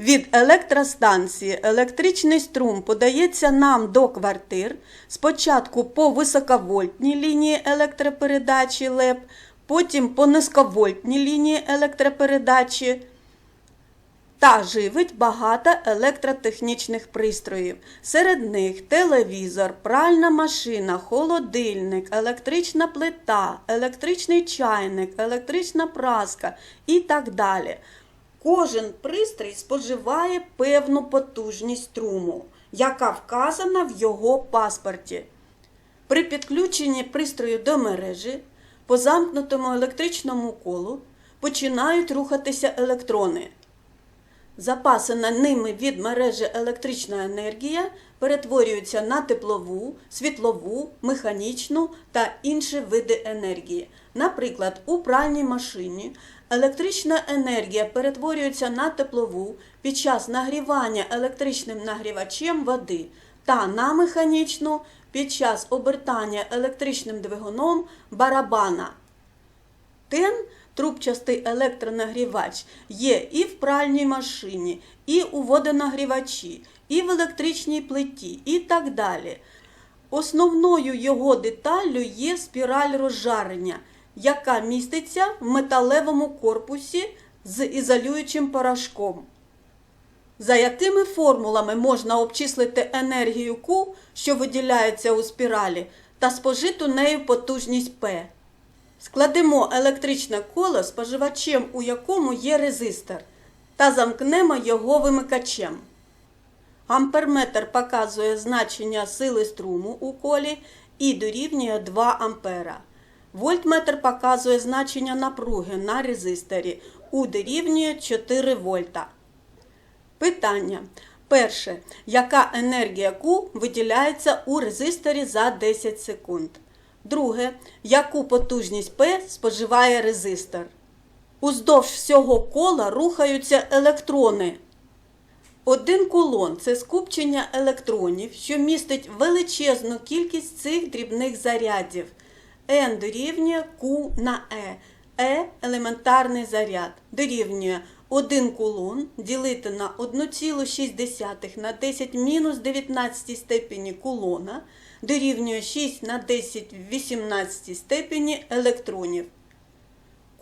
Від електростанції електричний струм подається нам до квартир спочатку по високовольтній лінії електропередачі ЛЕП, потім по низьковольтній лінії електропередачі та живить багато електротехнічних пристроїв. Серед них телевізор, пральна машина, холодильник, електрична плита, електричний чайник, електрична праска і так далі. Кожен пристрій споживає певну потужність струму, яка вказана в його паспорті. При підключенні пристрою до мережі по замкнутому електричному колу починають рухатися електрони. Запасена ними від мережі електрична енергія перетворюється на теплову, світлову, механічну та інші види енергії. Наприклад, у пральній машині електрична енергія перетворюється на теплову під час нагрівання електричним нагрівачем води та на механічну під час обертання електричним двигуном барабана. Тен трубчастий електронагрівач є і в пральній машині, і у водонагрівачі, і в електричній плиті, і так далі. Основною його деталлю є спіраль розжарення, яка міститься в металевому корпусі з ізолюючим порошком. За якими формулами можна обчислити енергію Q, що виділяється у спіралі, та спожиту нею потужність P? Складемо електричне коло споживачем, у якому є резистор, та замкнемо його вимикачем. Амперметр показує значення сили струму у колі і дорівнює 2 ампера. Вольтметр показує значення напруги на резисторі у дорівнює 4 вольта. Питання. Перше. Яка енергія Q виділяється у резисторі за 10 секунд? Друге. Яку потужність P споживає резистор? Уздовж всього кола рухаються електрони. Один кулон це скупчення електронів, що містить величезну кількість цих дрібних зарядів. N дорівнює Q на E. E – елементарний заряд. Дорівнює 1 кулон ділити на 1,6 на 10 мінус 19 степені кулона дорівнює 6 на 10 в 18 степені електронів.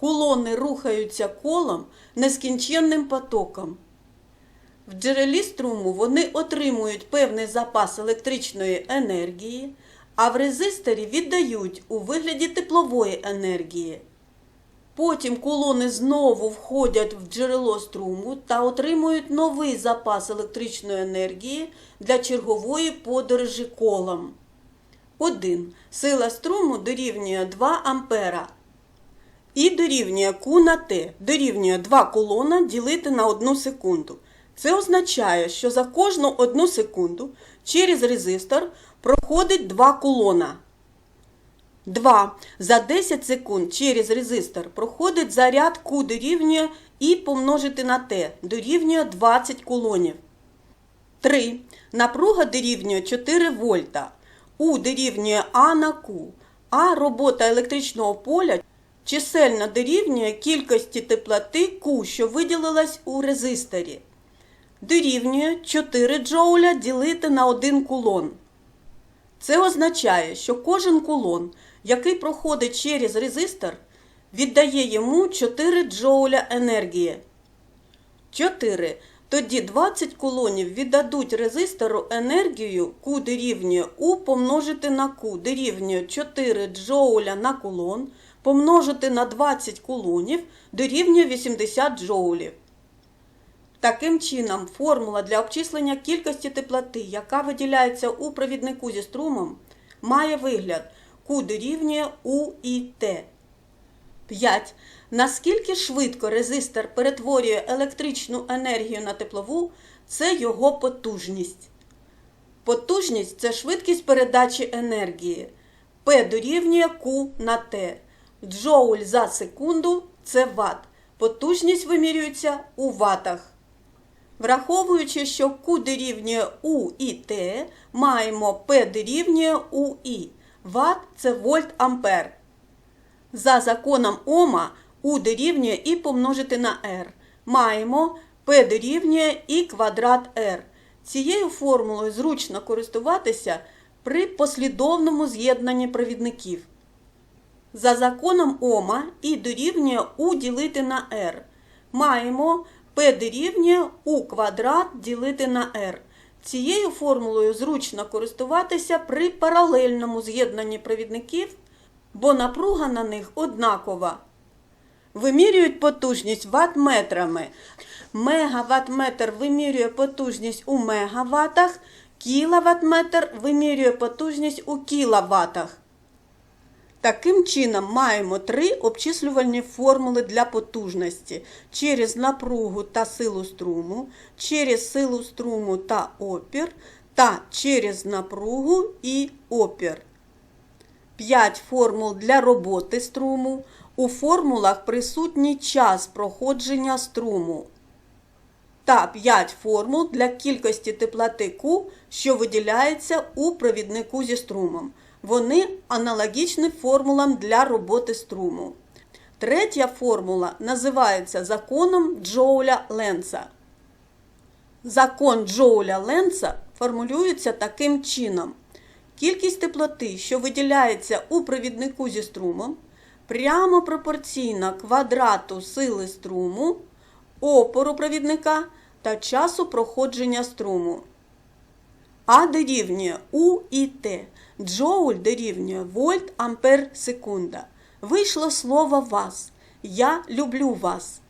Кулони рухаються колом нескінченним потоком. В джерелі струму вони отримують певний запас електричної енергії, а в резисторі віддають у вигляді теплової енергії. Потім колони знову входять в джерело струму та отримують новий запас електричної енергії для чергової подорожі колом. 1. Сила струму дорівнює 2 ампера. І дорівнює Q на T дорівнює 2 колона ділити на 1 секунду. Це означає, що за кожну 1 секунду через резистор проходить 2 колона. 2. За 10 секунд через резистор проходить заряд Q дорівнює І помножити на Т дорівнює 20 колонів. 3. Напруга дорівнює 4 вольта. У дорівнює А на Q. А робота електричного поля чисельно дорівнює кількості теплоти Q, що виділилась у резисторі. Дорівнює 4 джоуля ділити на 1 кулон. Це означає, що кожен кулон, який проходить через резистор, віддає йому 4 джоуля енергії. 4. Тоді 20 кулонів віддадуть резистору енергію Q дорівнює U помножити на Q дорівнює 4 джоуля на кулон помножити на 20 кулонів дорівнює 80 джоулів. Таким чином, формула для обчислення кількості теплоти, яка виділяється у провіднику зі струмом, має вигляд Q дорівнює U і T. 5. Наскільки швидко резистор перетворює електричну енергію на теплову, це його потужність. Потужність це швидкість передачі енергії. P дорівнює Q на T. Джоуль за секунду це ватт. Потужність вимірюється у ватах. Враховуючи, що Q дорівнює U і T, маємо P дорівнює UI. Ватт – це вольт ампер. За законом Ома U дорівнює І помножити на R. Маємо P дорівнює І квадрат R. Цією формулою зручно користуватися при послідовному з'єднанні провідників. За законом Ома І дорівнює У ділити на R. Маємо P дорівнює У квадрат ділити на R. Цією формулою зручно користуватися при паралельному з'єднанні провідників, бо напруга на них однакова. Вимірюють потужність ватметрами. Мегаваттметр вимірює потужність у мегаваттах, кіловаттметр вимірює потужність у кіловатах. Таким чином, маємо три обчислювальні формули для потужності через напругу та силу струму, через силу струму та опір та через напругу і опір. 5 формул для роботи струму. У формулах присутній час проходження струму. Та 5 формул для кількості теплоти Q, що виділяється у провіднику зі струмом. Вони аналогічні формулам для роботи струму. Третя формула називається законом Джоуля Ленца. Закон Джоуля Ленца формулюється таким чином. Кількість теплоти, що виділяється у провіднику зі струмом, прямо пропорційна квадрату сили струму, опору провідника та часу проходження струму. А дорівнює У і Т. Джоуль дорівнює вольт ампер секунда. Вийшло слово вас. Я люблю вас.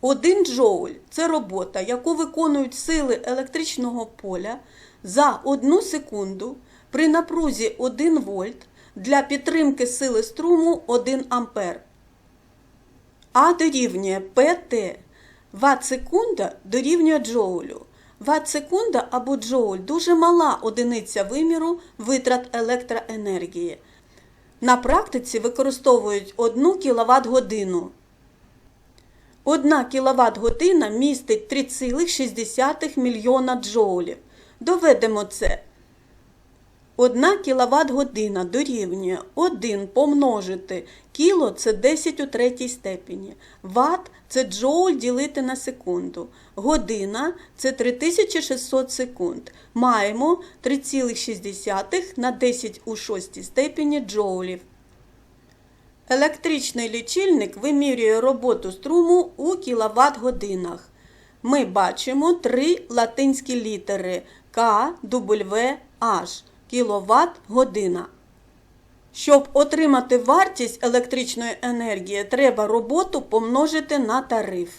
Один джоуль це робота, яку виконують сили електричного поля за одну секунду при напрузі 1 вольт для підтримки сили струму 1 ампер. А дорівнює ПТ. Ватт-секунда дорівнює джоулю. Ватт-секунда або джоуль дуже мала одиниця виміру витрат електроенергії. На практиці використовують 1 кВт годину. 1 кВт година містить 3,6 мільйона джоулів. Доведемо це. 1 кВт година дорівнює 1 помножити кіло це 10 у третій степені. Ватт це джоуль ділити на секунду. Година це 3600 секунд. Маємо 3,6 на 10 у шостій степені джоулів. Електричний лічильник вимірює роботу струму у кіловат годинах. Ми бачимо три латинські літери К, W, H кіловат година. Щоб отримати вартість електричної енергії, треба роботу помножити на тариф.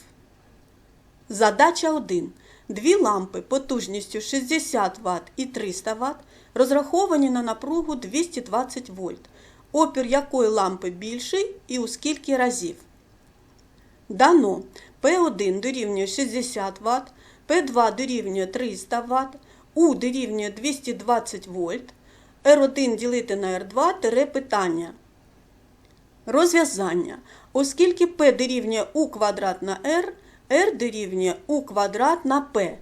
Задача 1. Дві лампи потужністю 60 Вт і 300 Вт розраховані на напругу 220 вольт. Опір якої лампи більший і у скільки разів. Дано P1 дорівнює 60 Вт, P2 дорівнює 300 Вт, U дорівнює 220 вольт, R1 ділити на R2 тире питання. Розв'язання. Оскільки P дорівнює U квадрат на R, R дорівнює U квадрат на P.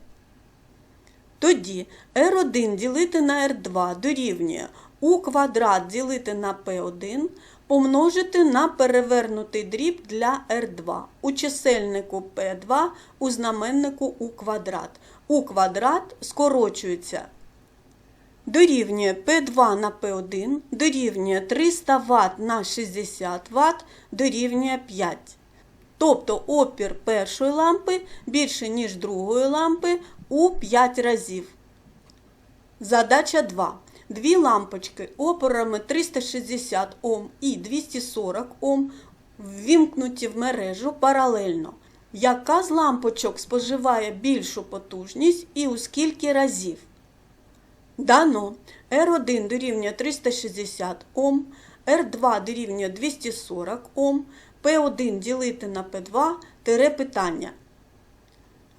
Тоді R1 ділити на R2 дорівнює U квадрат ділити на P1 помножити на перевернутий дріб для R2 у чисельнику P2 у знаменнику U квадрат. У квадрат скорочується. Дорівнює P2 на P1, дорівнює 300 Вт на 60 Вт, дорівнює 5. Тобто опір першої лампи більше, ніж другої лампи у 5 разів. Задача 2. Дві лампочки опорами 360 Ом і 240 Ом ввімкнуті в мережу паралельно. Яка з лампочок споживає більшу потужність і у скільки разів? Дано R1 дорівнює 360 Ом, R2 дорівнює 240 Ом, P1 ділити на P2 тире питання.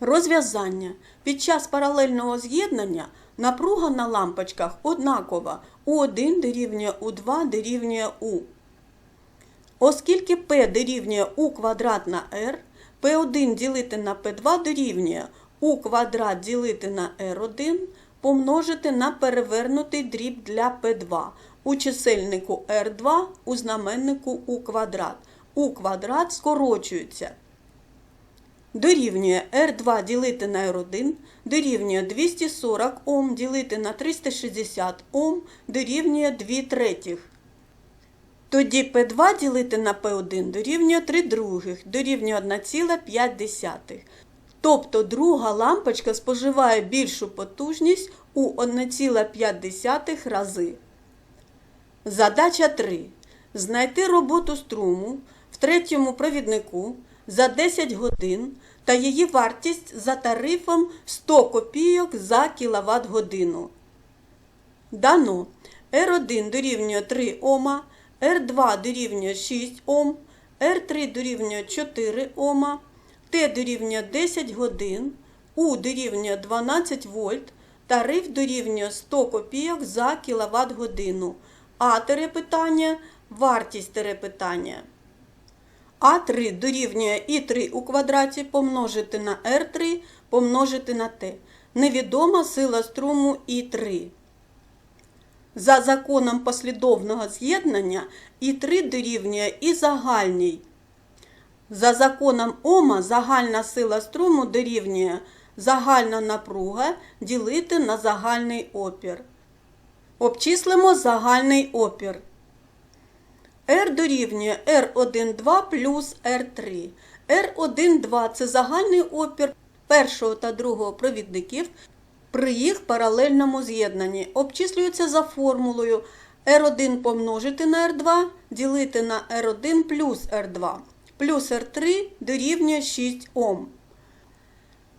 Розв'язання. Під час паралельного з'єднання напруга на лампочках однакова У1 дорівнює У2 дорівнює У. Оскільки P дорівнює У квадрат на R, P1 ділити на P2 дорівнює У квадрат ділити на R1 помножити на перевернутий дріб для P2 у чисельнику R2 у знаменнику У квадрат. У квадрат скорочується. Дорівнює R2 ділити на R1, дорівнює 240 Ом ділити на 360 Ом, дорівнює 2 третіх. Тоді P2 ділити на P1 дорівнює 3 других, дорівнює 1,5. Тобто друга лампочка споживає більшу потужність у 1,5 рази. Задача 3. Знайти роботу струму в третьому провіднику за 10 годин та її вартість за тарифом 100 копійок за кіловат годину. Дано R1 дорівнює 3 Ома, R2 дорівнює 6 Ом, R3 дорівнює 4 Ома, Т дорівнює 10 годин, У дорівнює 12 вольт, тариф дорівнює 100 копійок за кіловат годину. А тире питання, вартість тире питання. А3 дорівнює І3 у квадраті помножити на Р3 помножити на Т. Невідома сила струму І3. За законом послідовного з'єднання І3 дорівнює і загальній. За законом Ома загальна сила струму дорівнює загальна напруга ділити на загальний опір. Обчислимо загальний опір. R дорівнює R12 плюс R3. R12 це загальний опір першого та другого провідників при їх паралельному з'єднанні. Обчислюється за формулою R1 помножити на R2 ділити на R1 плюс R2. Плюс R3 дорівнює 6 Ом.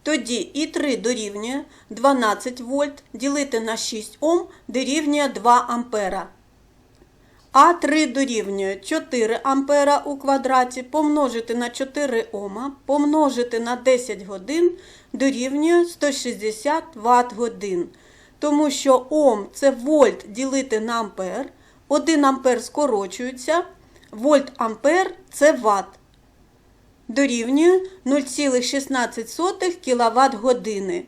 Тоді І3 дорівнює 12 вольт ділити на 6 Ом дорівнює 2 ампера. А3 дорівнює 4 ампера у квадраті помножити на 4 Ома, помножити на 10 годин дорівнює 160 Вт годин. Тому що Ом це вольт ділити на ампер, 1 ампер скорочується, вольт ампер це Вт. Дорівнює 0,16 кВт години.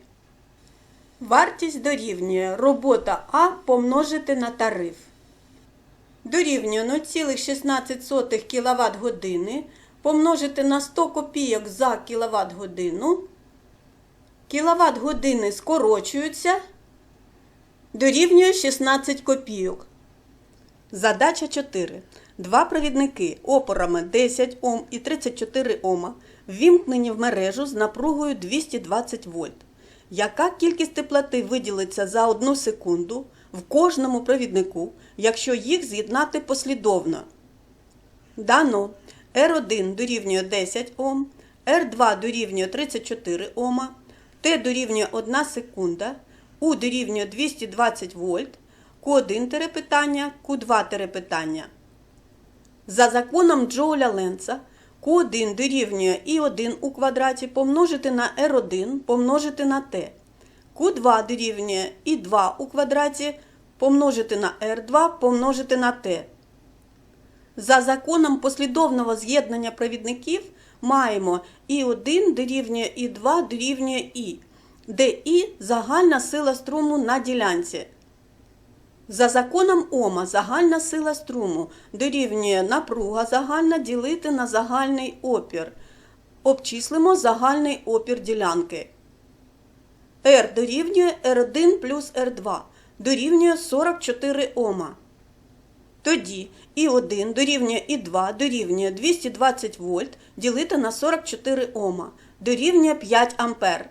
Вартість дорівнює робота А помножити на тариф дорівнює 0,16 кВт години помножити на 100 копійок за кВт годину. Кіловат години скорочуються, дорівнює 16 копійок. Задача 4. Два провідники опорами 10 Ом і 34 Ома ввімкнені в мережу з напругою 220 вольт. Яка кількість теплоти виділиться за 1 секунду в кожному провіднику, якщо їх з'єднати послідовно? Дано R1 дорівнює 10 Ом, R2 дорівнює 34 Ома, Т дорівнює 1 секунда, У дорівнює 220 вольт, Q1 терепитання, Q2 терепитання. За законом Джоуля Ленца Q1 дорівнює І1 у квадраті помножити на R1 помножити на Т. Q2 дорівнює І2 у квадраті помножити на R2 помножити на Т. За законом послідовного з'єднання провідників маємо І1 дорівнює І2 дорівнює І, де І загальна сила струму на ділянці. За законом Ома загальна сила струму дорівнює напруга загальна ділити на загальний опір. Обчислимо загальний опір ділянки. R дорівнює R1 плюс R2 дорівнює 44 Ома. Тоді І1 дорівнює І2 дорівнює 220 вольт ділити на 44 Ома дорівнює 5 ампер.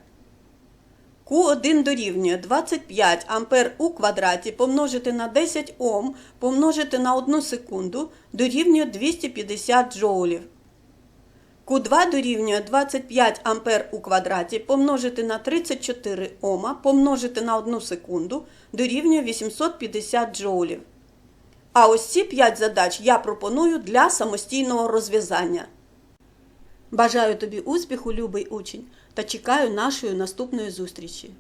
Q1 дорівнює 25 ампер у квадраті помножити на 10 Ом помножити на 1 секунду дорівнює 250 джоулів. Q2 дорівнює 25 ампер у квадраті помножити на 34 Ома помножити на 1 секунду дорівнює 850 джоулів. А ось ці 5 задач я пропоную для самостійного розв'язання. Бажаю тобі успіху, любий учень, та чекаю нашої наступної зустрічі.